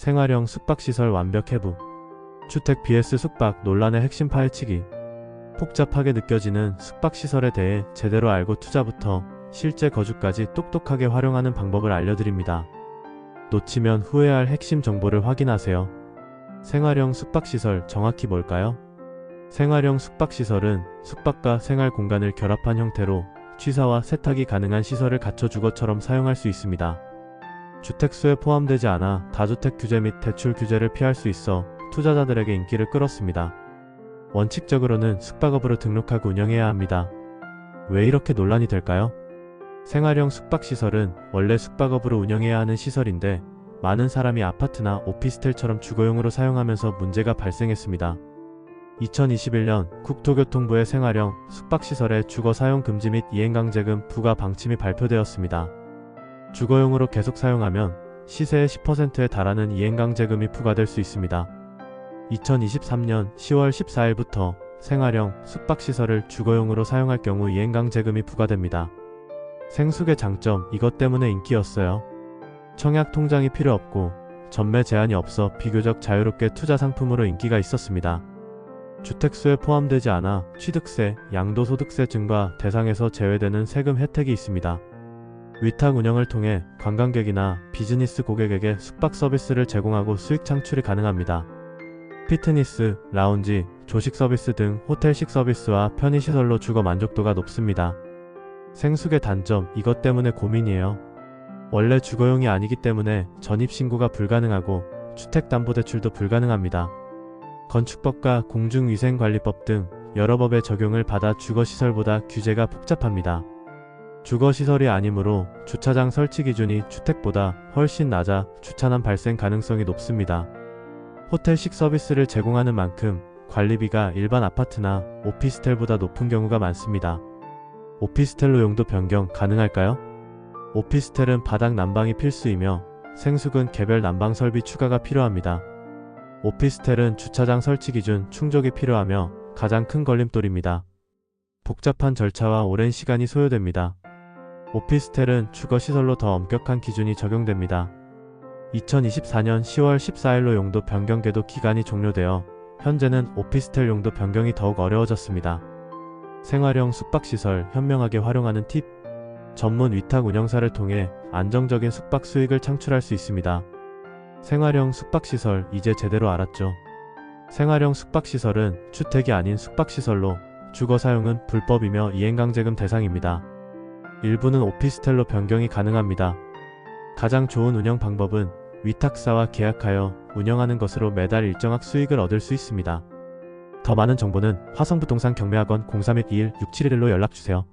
생활형 숙박시설 완벽 해부. 주택 BS 숙박 논란의 핵심 파헤치기. 복잡하게 느껴지는 숙박시설에 대해 제대로 알고 투자부터 실제 거주까지 똑똑하게 활용하는 방법을 알려드립니다. 놓치면 후회할 핵심 정보를 확인하세요. 생활형 숙박시설 정확히 뭘까요? 생활형 숙박시설은 숙박과 생활 공간을 결합한 형태로 취사와 세탁이 가능한 시설을 갖춰 주거처럼 사용할 수 있습니다. 주택수에 포함되지 않아 다주택 규제 및 대출 규제를 피할 수 있어 투자자들에게 인기를 끌었습니다. 원칙적으로는 숙박업으로 등록하고 운영해야 합니다. 왜 이렇게 논란이 될까요? 생활형 숙박시설은 원래 숙박업으로 운영해야 하는 시설인데 많은 사람이 아파트나 오피스텔처럼 주거용으로 사용하면서 문제가 발생했습니다. 2021년 국토교통부의 생활형 숙박시설의 주거 사용 금지 및 이행강제금 부과 방침이 발표되었습니다. 주거용으로 계속 사용하면 시세의 10%에 달하는 이행강제금이 부과될 수 있습니다. 2023년 10월 14일부터 생활형 숙박시설을 주거용으로 사용할 경우 이행강제금이 부과됩니다. 생숙의 장점 이것 때문에 인기였어요. 청약 통장이 필요 없고 전매 제한이 없어 비교적 자유롭게 투자 상품으로 인기가 있었습니다. 주택수에 포함되지 않아 취득세, 양도소득세 증가 대상에서 제외되는 세금 혜택이 있습니다. 위탁 운영을 통해 관광객이나 비즈니스 고객에게 숙박 서비스를 제공하고 수익 창출이 가능합니다. 피트니스, 라운지, 조식 서비스 등 호텔식 서비스와 편의시설로 주거 만족도가 높습니다. 생숙의 단점 이것 때문에 고민이에요. 원래 주거용이 아니기 때문에 전입신고가 불가능하고 주택담보대출도 불가능합니다. 건축법과 공중위생관리법 등 여러 법의 적용을 받아 주거시설보다 규제가 복잡합니다. 주거시설이 아니므로 주차장 설치 기준이 주택보다 훨씬 낮아 주차난 발생 가능성이 높습니다. 호텔식 서비스를 제공하는 만큼 관리비가 일반 아파트나 오피스텔보다 높은 경우가 많습니다. 오피스텔로 용도 변경 가능할까요? 오피스텔은 바닥 난방이 필수이며 생숙은 개별 난방 설비 추가가 필요합니다. 오피스텔은 주차장 설치 기준 충족이 필요하며 가장 큰 걸림돌입니다. 복잡한 절차와 오랜 시간이 소요됩니다. 오피스텔은 주거시설로 더 엄격한 기준이 적용됩니다. 2024년 10월 14일로 용도 변경 계도 기간이 종료되어 현재는 오피스텔 용도 변경이 더욱 어려워졌습니다. 생활형 숙박시설 현명하게 활용하는 팁 전문 위탁 운영사를 통해 안정적인 숙박 수익을 창출할 수 있습니다. 생활형 숙박시설 이제 제대로 알았죠? 생활형 숙박시설은 주택이 아닌 숙박시설로 주거 사용은 불법이며 이행강제금 대상입니다. 일부는 오피스텔로 변경이 가능합니다. 가장 좋은 운영 방법은 위탁사와 계약하여 운영하는 것으로 매달 일정한 수익을 얻을 수 있습니다. 더 많은 정보는 화성부동산 경매학원 0312-6711로 연락주세요.